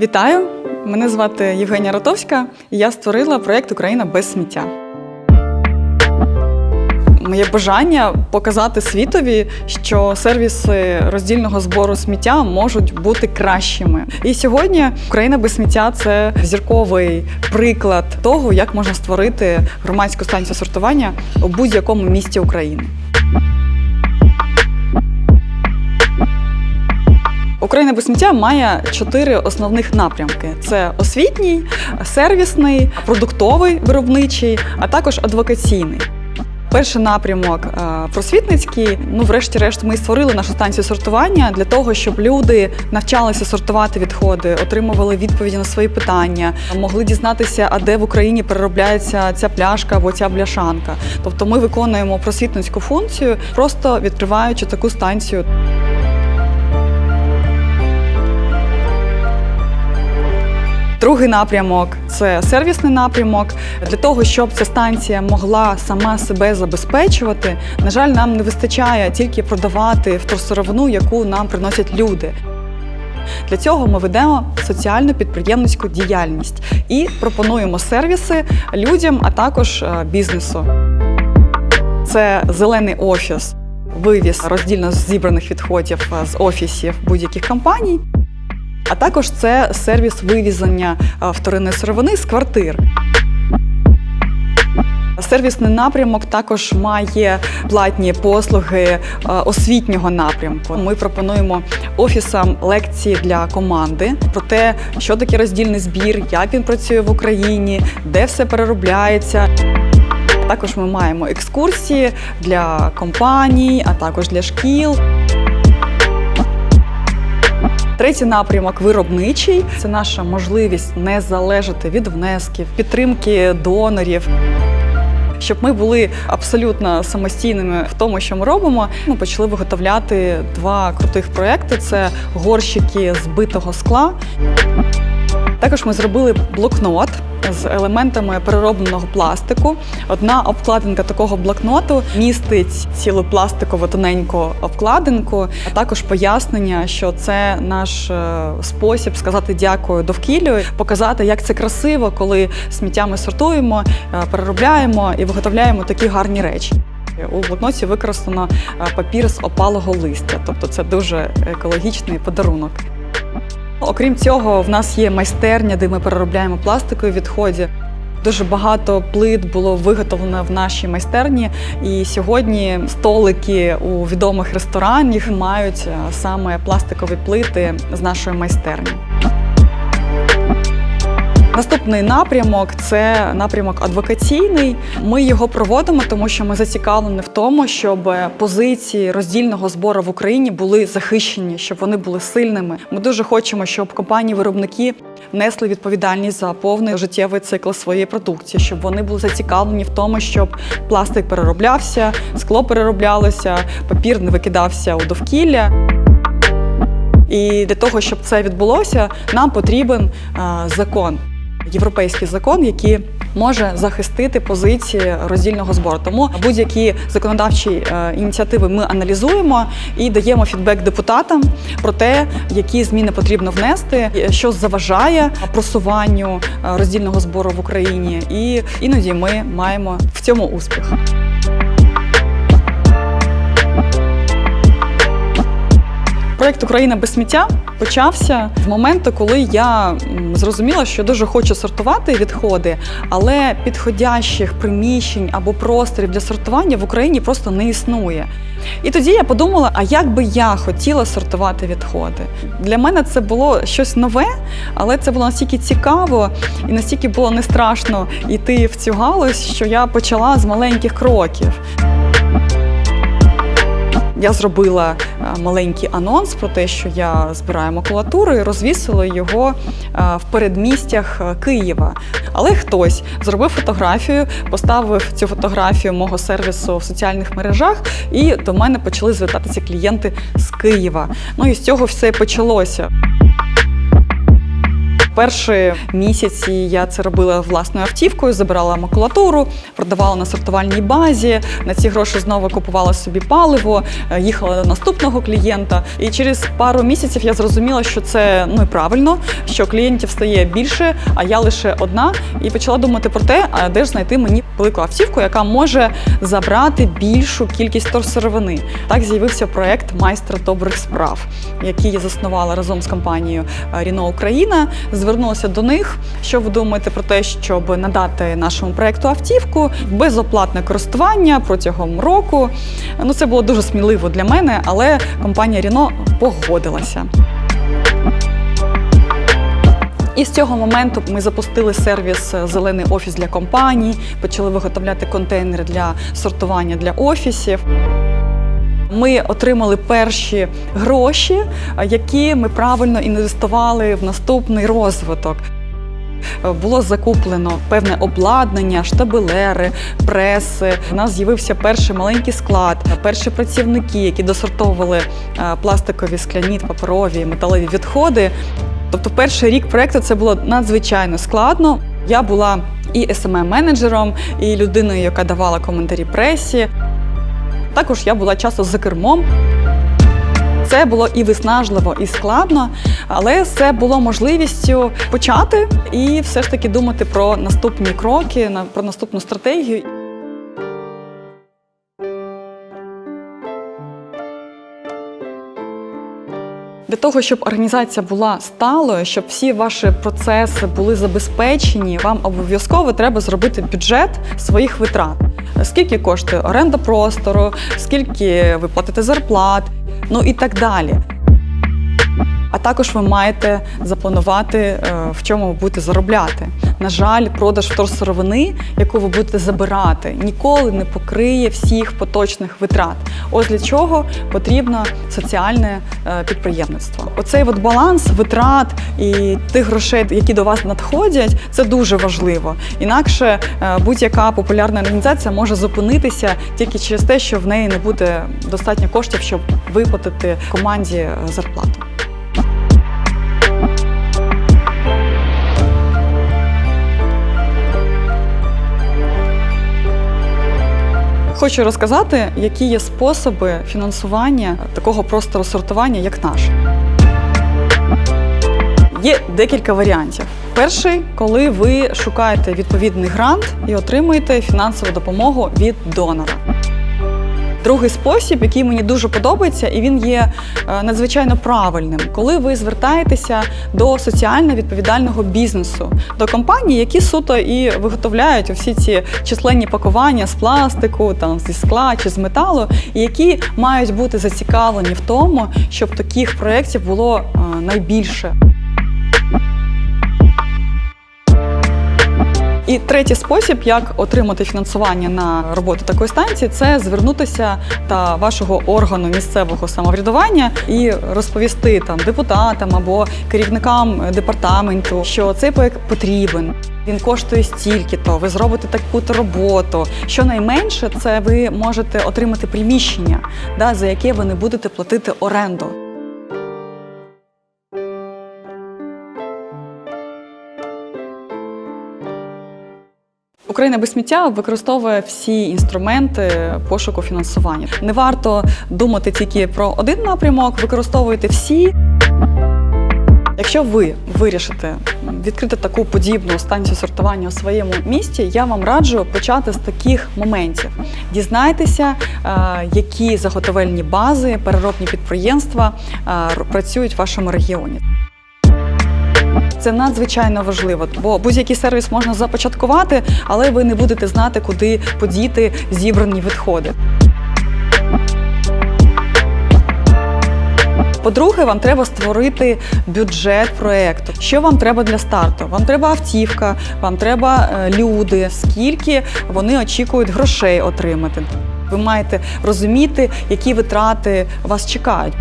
Вітаю! Мене звати Євгенія Ротовська, і я створила проєкт Україна без сміття. Моє бажання показати світові, що сервіси роздільного збору сміття можуть бути кращими. І сьогодні Україна без сміття це зірковий приклад того, як можна створити громадську станцію сортування у будь-якому місті України. Україна без сміття має чотири основних напрямки: це освітній, сервісний, продуктовий виробничий, а також адвокаційний. Перший напрямок е, просвітницький. Ну, врешті-решт, ми створили нашу станцію сортування для того, щоб люди навчалися сортувати відходи, отримували відповіді на свої питання, могли дізнатися, а де в Україні переробляється ця пляшка або ця бляшанка. Тобто, ми виконуємо просвітницьку функцію, просто відкриваючи таку станцію. Другий напрямок це сервісний напрямок. Для того, щоб ця станція могла сама себе забезпечувати, на жаль, нам не вистачає тільки продавати вторсировину, яку нам приносять люди. Для цього ми ведемо соціальну підприємницьку діяльність і пропонуємо сервіси людям, а також е, бізнесу. Це зелений офіс, вивіз роздільно зібраних відходів е, з офісів будь-яких компаній. А також це сервіс вивізання е, вторинної сировини з квартир. Сервісний напрямок також має платні послуги е, освітнього напрямку. Ми пропонуємо офісам лекції для команди про те, що таке роздільний збір, як він працює в Україні, де все переробляється. Також ми маємо екскурсії для компаній, а також для шкіл. Третій напрямок виробничий це наша можливість не залежати від внесків, підтримки донорів. Щоб ми були абсолютно самостійними в тому, що ми робимо, ми почали виготовляти два крутих проекти: це горщики збитого скла. Також ми зробили блокнот з елементами переробленого пластику. Одна обкладинка такого блокноту містить цілу пластикову тоненьку обкладинку, а також пояснення, що це наш е, спосіб сказати дякую довкіллю, показати, як це красиво, коли сміття ми сортуємо, е, переробляємо і виготовляємо такі гарні речі. У блокноті використано е, папір з опалого листя, тобто це дуже екологічний подарунок. Окрім цього, в нас є майстерня, де ми переробляємо пластикові відходи. Дуже багато плит було виготовлено в нашій майстерні, і сьогодні столики у відомих ресторанах мають е, саме пластикові плити з нашої майстерні. Наступний напрямок це напрямок адвокаційний. Ми його проводимо, тому що ми зацікавлені в тому, щоб позиції роздільного збору в Україні були захищені, щоб вони були сильними. Ми дуже хочемо, щоб компанії-виробники несли відповідальність за повний життєвий цикл своєї продукції, щоб вони були зацікавлені в тому, щоб пластик перероблявся, скло перероблялося, папір не викидався у довкілля. І для того, щоб це відбулося, нам потрібен а, закон європейський закон, який може захистити позиції роздільного збору. Тому будь-які законодавчі е, ініціативи ми аналізуємо і даємо фідбек депутатам про те, які зміни потрібно внести, що заважає просуванню е, роздільного збору в Україні, і іноді ми маємо в цьому успіх. Проєкт Україна без сміття почався з моменту, коли я зрозуміла, що дуже хочу сортувати відходи, але підходящих приміщень або просторів для сортування в Україні просто не існує. І тоді я подумала: а як би я хотіла сортувати відходи? Для мене це було щось нове, але це було настільки цікаво і настільки було не страшно йти в цю галузь, що я почала з маленьких кроків. Я зробила е, маленький анонс про те, що я збираю макулатуру і розвісила його е, в передмістях е, Києва. Але хтось зробив фотографію, поставив цю фотографію мого сервісу в соціальних мережах, і до мене почали звертатися клієнти з Києва. Ну і з цього все почалося. Перші місяці я це робила власною автівкою, забирала макулатуру, продавала на сортувальній базі. На ці гроші знову купувала собі паливо, е, їхала до наступного клієнта. І через пару місяців я зрозуміла, що це ну і правильно, що клієнтів стає більше, а я лише одна. І почала думати про те, а де ж знайти мені велику автівку, яка може забрати більшу кількість торсировини. Так з'явився проект майстра добрих справ, який я заснувала разом з компанією Ріно Україна. Звернулася до них. Що ви думаєте про те, щоб надати нашому проекту автівку безоплатне користування протягом року? Ну це було дуже сміливо для мене, але компанія Ріно погодилася. І з цього моменту ми запустили сервіс Зелений офіс для компаній, почали виготовляти контейнери для сортування для офісів. Ми отримали перші гроші, які ми правильно інвестували в наступний розвиток. Е, Було закуплено певне обладнання, штабелери, преси. У нас з'явився перший маленький склад, перші працівники, які досортовували е, пластикові, скляні, паперові, металеві відходи. Тобто, перший рік проекту це було надзвичайно складно. Я була і smm менеджером і людиною, яка давала коментарі пресі. Також я була часто за кермом. Це було і виснажливо, і складно, але це було можливістю почати і все ж таки думати про наступні кроки, про наступну стратегію. Для того, щоб організація була сталою, щоб всі ваші процеси були забезпечені, вам обов'язково треба зробити бюджет своїх витрат. Скільки коштує оренда простору, скільки ви платите зарплат, ну і так далі. А також ви маєте запланувати, е, в чому ви будете заробляти. На жаль, продаж вторсировини, яку ви будете забирати, ніколи не покриє всіх поточних витрат. Ось для чого потрібно соціальне е, підприємництво. Оцей от баланс витрат і тих грошей, які до вас надходять, це дуже важливо. Інакше е, будь-яка популярна організація може зупинитися тільки через те, що в неї не буде достатньо коштів, щоб виплатити команді зарплату. Хочу розказати, які є способи фінансування такого простору сортування, як наш. Є декілька варіантів. Перший, коли ви шукаєте відповідний грант і отримуєте фінансову допомогу від донора. Другий спосіб, який мені дуже подобається, і він є е, надзвичайно правильним, коли ви звертаєтеся до соціально відповідального бізнесу, до компаній, які суто і виготовляють всі ці численні пакування з пластику, там зі скла чи з металу, які мають бути зацікавлені в тому, щоб таких проєктів було е, найбільше. І третій спосіб, як отримати фінансування на роботу такої станції, це звернутися до вашого органу місцевого самоврядування і розповісти там депутатам або керівникам департаменту, що цей проект потрібен. Він коштує стільки-то, ви зробите таку-то роботу. Щонайменше, це ви можете отримати приміщення, да, за яке ви не будете платити оренду. Україна без сміття використовує всі інструменти пошуку фінансування. Не варто думати тільки про один напрямок, використовуйте всі. Якщо ви вирішите відкрити таку подібну станцію сортування у своєму місті, я вам раджу почати з таких моментів. Дізнайтеся, е, які заготовельні бази, переробні підприємства е, працюють в вашому регіоні. Це надзвичайно важливо, бо будь-який сервіс можна започаткувати, але ви не будете знати, куди подіти зібрані відходи. По-друге, вам треба створити бюджет проекту. Що вам треба для старту? Вам треба автівка, вам треба е, люди, скільки вони очікують грошей отримати. Ви маєте розуміти, які витрати вас чекають.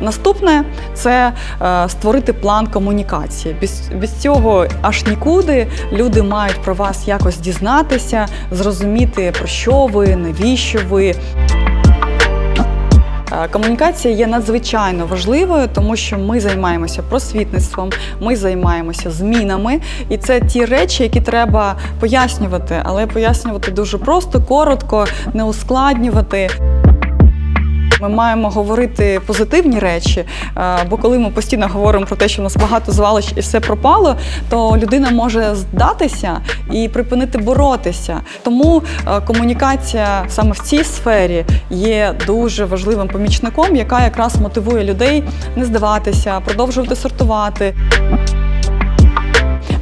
Наступне це е, створити план комунікації. Без, без цього аж нікуди люди мають про вас якось дізнатися, зрозуміти про що ви, навіщо ви. Е, Комунікація є надзвичайно важливою, тому що ми займаємося просвітництвом, ми займаємося змінами, і це ті речі, які треба пояснювати, але пояснювати дуже просто, коротко, не ускладнювати. Ми маємо говорити позитивні речі, е, бо коли ми постійно говоримо про те, що у нас багато звалищ і все пропало, то людина може здатися і припинити боротися. Тому е, комунікація саме в цій сфері є дуже важливим помічником, яка якраз мотивує людей не здаватися, продовжувати сортувати.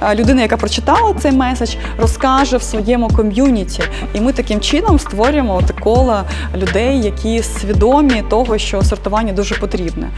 Е, Людина, яка прочитала цей меседж, розкаже в своєму ком'юніті, і ми таким чином створюємо от коло людей, які свідомі того, що сортування дуже потрібне.